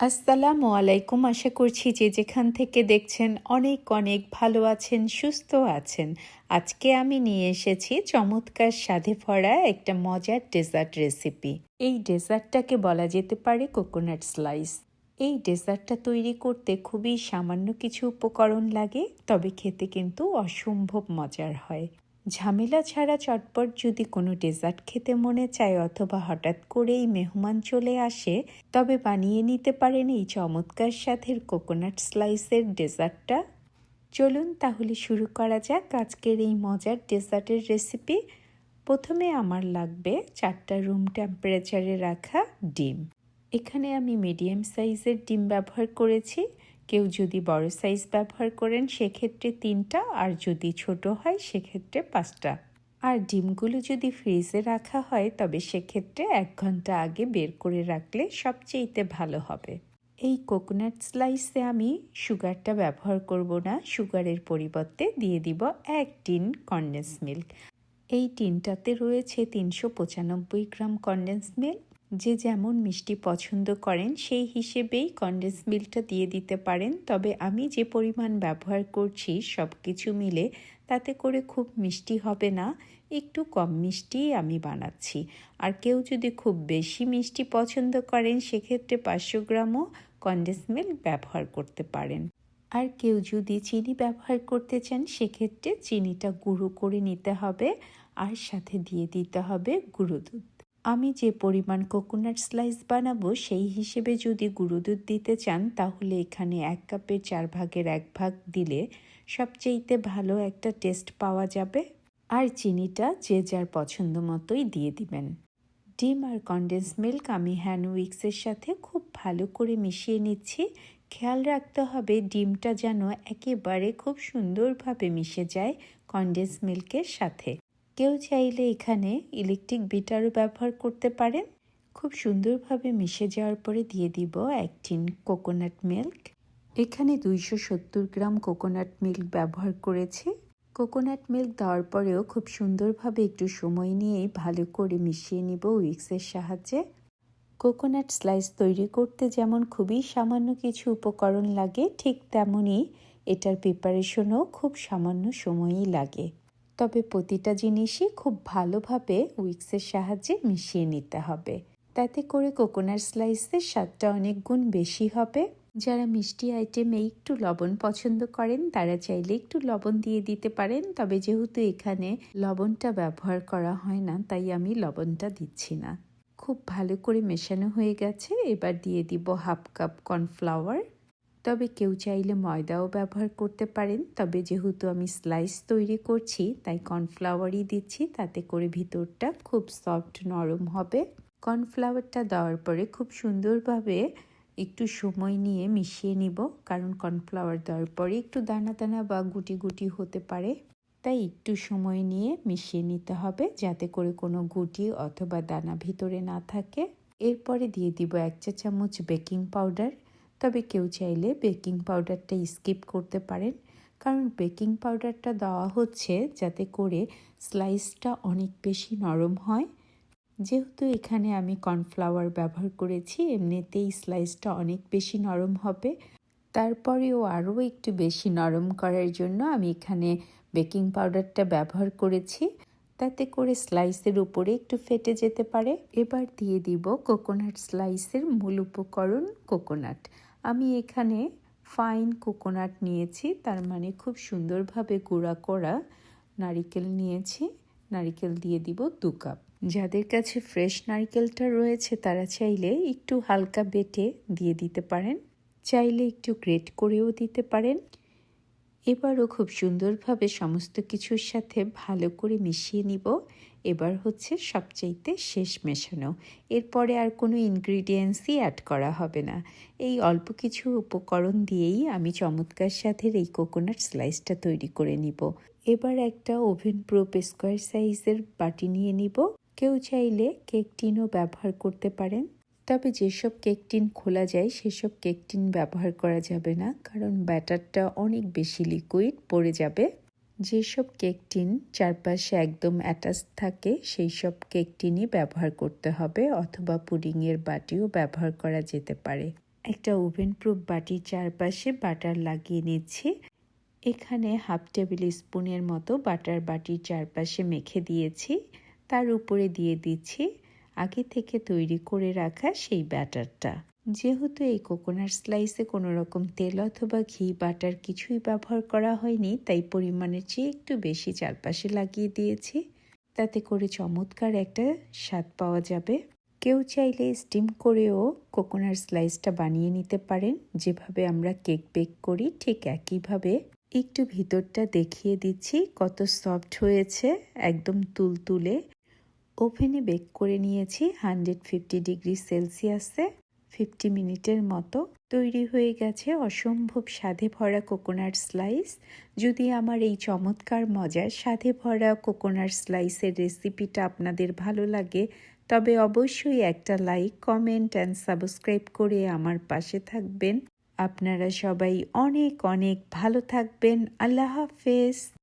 আসসালামু আলাইকুম। আশা করছি যে যেখান থেকে দেখছেন অনেক অনেক ভালো আছেন, সুস্থ আছেন। আজকে আমি নিয়ে এসেছি চমৎকার স্বাদে ভরা একটা মজার ডেজার্ট রেসিপি। এই ডেজার্টটাকে বলা যেতে পারে কোকোনাট স্লাইস। এই ডেজার্টটা তৈরি করতে খুবই সামান্য কিছু উপকরণ লাগে, তবে খেতে কিন্তু অসম্ভব মজার হয়। ঝামেলা ছাড়া চটপট যদি কোনো ডেজার্ট খেতে মনে চায় অথবা হঠাৎ করেই মেহমান চলে আসে, তবে বানিয়ে নিতে পারেন এই চমৎকার সাথের কোকোনাট স্লাইসের ডেজার্টটা। চলুন তাহলে শুরু করা যাক আজকের এই মজার ডেজার্টের রেসিপি প্রথমে আমার লাগবে চারটা রুম টেম্পারেচারে রাখা ডিম। এখানে আমি মিডিয়াম সাইজের ডিম ব্যবহার করেছি। কেউ যদি বড় সাইজ ব্যবহার করেন, সেক্ষেত্রে তিনটা, আর যদি ছোট হয়, সেক্ষেত্রে পাঁচটা। আর ডিমগুলো যদি ফ্রিজে রাখা হয়, তবে সেক্ষেত্রে এক ঘণ্টা আগে বের করে রাখলে সবচেয়েতে ভালো হবে। এই কোকোনাট স্লাইসে আমি সুগারটা ব্যবহার করব না সুগারের পরিবর্তে দিয়ে দিব এক টিন কন্ডেন্স মিল্ক এই টিনটাতে রয়েছে তিনশো পঁচানব্বই গ্রাম কন্ডেন্স মিল্ক যে যেমন মিষ্টি পছন্দ করেন, সেই হিসেবেই কন্ডেন্স মিল্কটা দিয়ে দিতে পারেন। তবে আমি যে পরিমাণ ব্যবহার করছি সব কিছু মিলে, তাতে করে খুব মিষ্টি হবে না। একটু কম মিষ্টি আমি বানাচ্ছি। আর কেউ যদি খুব বেশি মিষ্টি পছন্দ করেন, সেক্ষেত্রে পাঁচশো গ্রামও কন্ডেন্স মিল্ক ব্যবহার করতে পারেন। আর কেউ যদি চিনি ব্যবহার করতে চান, সেক্ষেত্রে চিনিটা গুঁড়ো করে নিতে হবে। আর সাথে দিয়ে দিতে হবে গুঁড়ো দুধ। আমি যে পরিমাণ কোকোনাট স্লাইস বানাবো, সেই হিসেবে যদি গুঁড়ো দুধ দিতে চান, তাহলে এখানে এক কাপের চার ভাগের এক ভাগ দিলে সবচেয়েতে ভালো একটা টেস্ট পাওয়া যাবে। আর চিনিটা যে যার পছন্দ মতোই দিয়ে দিবেন। ডিম আর কন্ডেন্স মিল্ক আমি হ্যান্ড উইক্সের সাথে খুব ভালো করে মিশিয়ে নিচ্ছি। খেয়াল রাখতে হবে ডিমটা যেন একেবারে খুব সুন্দরভাবে মিশে যায় কন্ডেন্স মিল্কের সাথে। কেউ চাইলে এখানে ইলেকট্রিক বিটারও ব্যবহার করতে পারেন। খুব সুন্দরভাবে মিশে যাওয়ার পরে দিয়ে দিব এক টিন কোকোনাট মিল্ক এখানে দুইশো সত্তর গ্রাম কোকোনাট মিল্ক ব্যবহার করেছি। কোকোনাট মিল্ক দেওয়ার পরেও খুব সুন্দরভাবে একটু সময় নিয়েই ভালো করে মিশিয়ে নিব উইক্সের সাহায্যে। কোকোনাট স্লাইস তৈরি করতে যেমন খুবই সামান্য কিছু উপকরণ লাগে, ঠিক তেমনই এটার প্রিপারেশনও খুব সামান্য সময়ই লাগে। তবে প্রতিটা জিনিসই খুব ভালোভাবে উইক্সের সাহায্যে মিশিয়ে নিতে হবে। তাতে করে কোকোনাট স্লাইসের স্বাদটা অনেক গুণ বেশি হবে। যারা মিষ্টি আইটেমে একটু লবণ পছন্দ করেন, তারা চাইলে একটু লবণ দিয়ে দিতে পারেন। তবে যেহেতু এখানে লবণটা ব্যবহার করা হয় না, তাই আমি লবণটা দিচ্ছি না। খুব ভালো করে মেশানো হয়ে গেছে। এবার দিয়ে দিব হাফ কাপ কর্নফ্লাওয়ার। তবে কেউ চাইলে ময়দাও ব্যবহার করতে পারেন। তবে যেহেতু আমি স্লাইস তৈরি করছি, তাই কর্নফ্লাওয়ারই দিচ্ছি। তাতে করে ভিতরটা খুব সফট নরম হবে। কর্নফ্লাওয়ারটা দেওয়ার পরে খুব সুন্দরভাবে একটু সময় নিয়ে মিশিয়ে নিব। কারণ কর্নফ্লাওয়ার দেওয়ার পরে একটু দানা দানা বা গুটি গুটি হতে পারে। তাই একটু সময় নিয়ে মিশিয়ে নিতে হবে, যাতে করে কোনো গুটি অথবা দানা ভিতরে না থাকে। এরপরে দিয়ে দিব এক চা চামচ বেকিং পাউডার। তবে কেউ চাইলে বেকিং পাউডারটা স্কিপ করতে পারেন। কারণ বেকিং পাউডারটা দেওয়া হচ্ছে যাতে করে স্লাইসটা অনেক বেশি নরম হয়। যেহেতু এখানে আমি কর্নফ্লাওয়ার ব্যবহার করেছি, এমনিতেই স্লাইসটা অনেক বেশি নরম হবে। তারপরেও আরও একটু বেশি নরম করার জন্য আমি এখানে বেকিং পাউডারটা ব্যবহার করেছি। তাতে করে স্লাইসের উপরে একটু ফেটে যেতে পারে। এবার দিয়ে দিব কোকোনাট স্লাইসের মূল উপকরণ কোকোনাট। আমি এখানে ফাইন কোকোনাট নিয়েছি, তার মানে খুব সুন্দরভাবে গুঁড়া করা নারিকেল নিয়েছি। নারিকেল দিয়ে দিব দু কাপ। যাদের কাছে ফ্রেশ নারিকেলটা রয়েছে, তারা চাইলে একটু হালকা বেটে দিয়ে দিতে পারেন। চাইলে একটু গ্রেট করেও দিতে পারেন। এবারও খুব সুন্দরভাবে সমস্ত কিছুর সাথে ভালো করে মিশিয়ে নিব। এবার হচ্ছে সবচাইতে শেষ মেশানো। এরপরে আর কোনো ইনগ্রিডিয়েন্টসই অ্যাড করা হবে না। এই অল্প কিছু উপকরণ দিয়েই আমি চমৎকার সাথে এই কোকোনাট স্লাইসটা তৈরি করে নিব। এবার একটা ওভেন প্রোপ স্কোয়ার সাইজের বাটি নিয়ে নিব। কেউ চাইলে কেক টিনও ব্যবহার করতে পারেন। তবে যেসব কেক টিন খোলা যায়, সেসব কেক টিন ব্যবহার করা যাবে না, কারণ ব্যাটারটা অনেক বেশি লিকুইড পড়ে যাবে। যেসব কেক টিন চারপাশে একদম অ্যাটাচ থাকে সেই সব কেক টিনই ব্যবহার করতে হবে, অথবা পুডিংয়ের বাটিও ব্যবহার করা যেতে পারে। একটা ওভেন প্রুফ বাটির চারপাশে বাটার লাগিয়ে নিচ্ছি। এখানে হাফ টেবিল স্পুনের মতো বাটার বাটির চারপাশে মেখে দিয়েছি। তার উপরে দিয়ে দিচ্ছি আগে থেকে তৈরি করে রাখা সেই ব্যাটারটা। যেহেতু এই কোকোনাট স্লাইসে কোনো রকম তেল অথবা ঘি, বাটার কিছুই ব্যবহার করা হয়নি, তাই পরিমাণের চেয়ে একটু বেশি চারপাশে লাগিয়ে দিয়েছি। তাতে করে চমৎকার একটা স্বাদ পাওয়া যাবে। কেউ চাইলে স্টিম করেও কোকোনাট স্লাইসটা বানিয়ে নিতে পারেন, যেভাবে আমরা কেক বেক করি ঠিক একইভাবে। একটু ভিতরটা দেখিয়ে দিচ্ছি কত সফট হয়েছে, একদম তুলতুলে। ওভেনে বেক করে নিয়েছি হান্ড্রেড ফিফটি ডিগ্রি সেলসিয়াসে। ফিফটি মিনিটের মতো তৈরি হয়ে গেছে অসম্ভব স্বাদে ভরা কোকোনাট স্লাইস। যদি আমার এই চমৎকার মজার স্বাদে ভরা কোকোনাট স্লাইসের রেসিপিটা আপনাদের ভালো লাগে, তবে অবশ্যই একটা লাইক, কমেন্ট অ্যান্ড সাবস্ক্রাইব করে আমার পাশে থাকবেন। আপনারা সবাই অনেক অনেক ভালো থাকবেন। আল্লাহ হাফেজ।